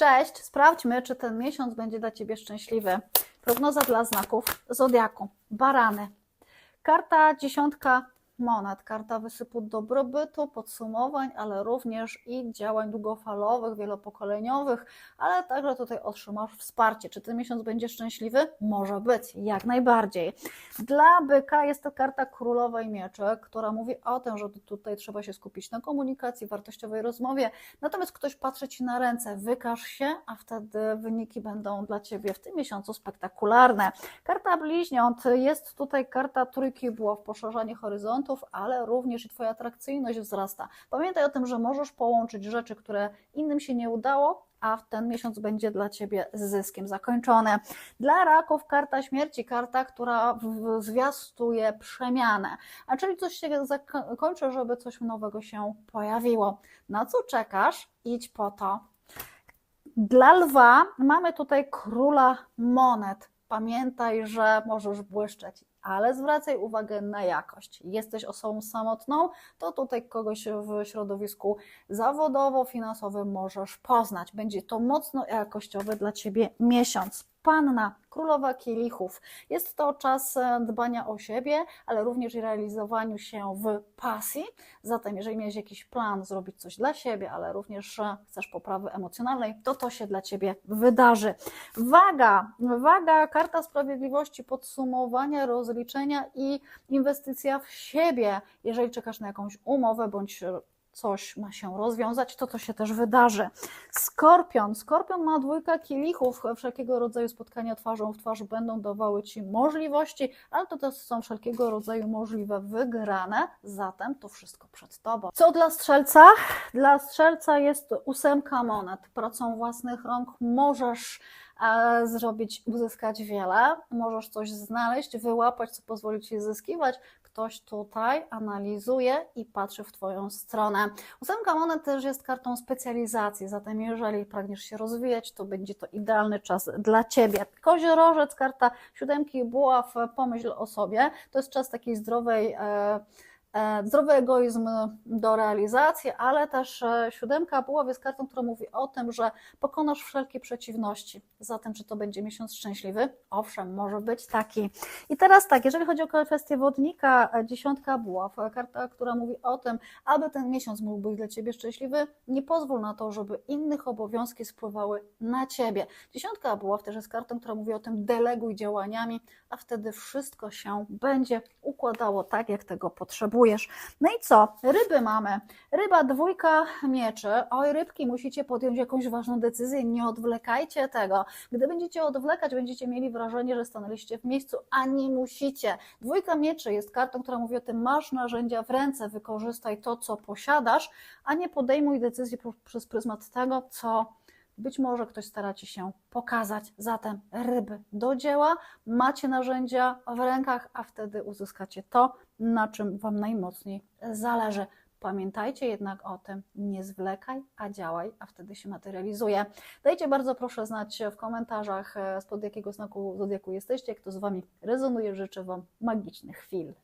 Cześć, sprawdźmy, czy ten miesiąc będzie dla Ciebie szczęśliwy. Prognoza dla znaków Zodiaku. Barany. Karta dziesiątka monet, karta wysypu dobrobytu, podsumowań, ale również i działań długofalowych, wielopokoleniowych, ale także tutaj otrzymasz wsparcie. Czy ten miesiąc będzie szczęśliwy? Może być, jak najbardziej. Dla byka jest to karta królowej mieczy, która mówi o tym, że tutaj trzeba się skupić na komunikacji, wartościowej rozmowie, natomiast ktoś patrzy Ci na ręce, wykaż się, a wtedy wyniki będą dla Ciebie w tym miesiącu spektakularne. Karta bliźniąt jest tutaj karta trójki buław, poszerzanie horyzontów, ale również i Twoja atrakcyjność wzrasta. Pamiętaj o tym, że możesz połączyć rzeczy, które innym się nie udało, a w ten miesiąc będzie dla Ciebie z zyskiem zakończone. Dla raków karta śmierci, karta, która zwiastuje przemianę, a czyli coś się zakończy, żeby coś nowego się pojawiło. Na co czekasz? Idź po to. Dla lwa mamy tutaj króla monet. Pamiętaj, że możesz błyszczeć, ale zwracaj uwagę na jakość. Jesteś osobą samotną, to tutaj kogoś w środowisku zawodowo-finansowym możesz poznać. Będzie to mocno jakościowy dla Ciebie miesiąc. Panna, królowa kielichów. Jest to czas e, dbania o siebie, ale również i realizowaniu się w pasji. Zatem, jeżeli miałeś jakiś plan zrobić coś dla siebie, ale również e, chcesz poprawy emocjonalnej, to to się dla Ciebie wydarzy. Waga, waga, karta sprawiedliwości, podsumowania, rozliczenia i inwestycja w siebie. Jeżeli czekasz na jakąś umowę bądź e, coś ma się rozwiązać, to to się też wydarzy. Skorpion. Skorpion ma dwójkę kielichów. Wszelkiego rodzaju spotkania twarzą w twarz będą dawały Ci możliwości, ale to też są wszelkiego rodzaju możliwe wygrane, zatem to wszystko przed Tobą. Co dla strzelca? Dla strzelca jest ósemka monet. Pracą własnych rąk możesz zrobić, uzyskać wiele, możesz coś znaleźć, wyłapać, co pozwoli Ci zyskiwać. Ktoś tutaj analizuje i patrzy w Twoją stronę. Ósemka monet też jest kartą specjalizacji, zatem jeżeli pragniesz się rozwijać, to będzie to idealny czas dla Ciebie. Koziorożec, karta siódemki buław, pomyśl o sobie. To jest czas takiej zdrowej e, zdrowy egoizm do realizacji, ale też e, siódemka buław jest kartą, która mówi o tym, że pokonasz wszelkie przeciwności. Zatem, czy to będzie miesiąc szczęśliwy? Owszem, może być taki. I teraz tak, jeżeli chodzi o kwestię wodnika, e, dziesiątka buław, e, karta, która mówi o tym, aby ten miesiąc mógł być dla Ciebie szczęśliwy, nie pozwól na to, żeby innych obowiązki spływały na Ciebie. Dziesiątka buław też jest kartą, która mówi o tym, deleguj działaniami, a wtedy wszystko się będzie układało tak, jak tego potrzebujesz. No i co? Ryby mamy. Ryba, dwójka mieczy. Oj, rybki, musicie podjąć jakąś ważną decyzję, nie odwlekajcie tego. Gdy będziecie odwlekać, będziecie mieli wrażenie, że stanęliście w miejscu, a nie musicie. Dwójka mieczy jest kartą, która mówi o tym, masz narzędzia w ręce, wykorzystaj to, co posiadasz, a nie podejmuj decyzji przez pryzmat tego, co być może ktoś stara ci się pokazać. Zatem ryby do dzieła, macie narzędzia w rękach, a wtedy uzyskacie to, na czym Wam najmocniej zależy. Pamiętajcie jednak o tym, nie zwlekaj, a działaj, a wtedy się materializuje. Dajcie bardzo proszę znać w komentarzach, e, spod jakiego znaku zodiaku jesteście, kto z Wami rezonuje. Życzę Wam magicznych chwil.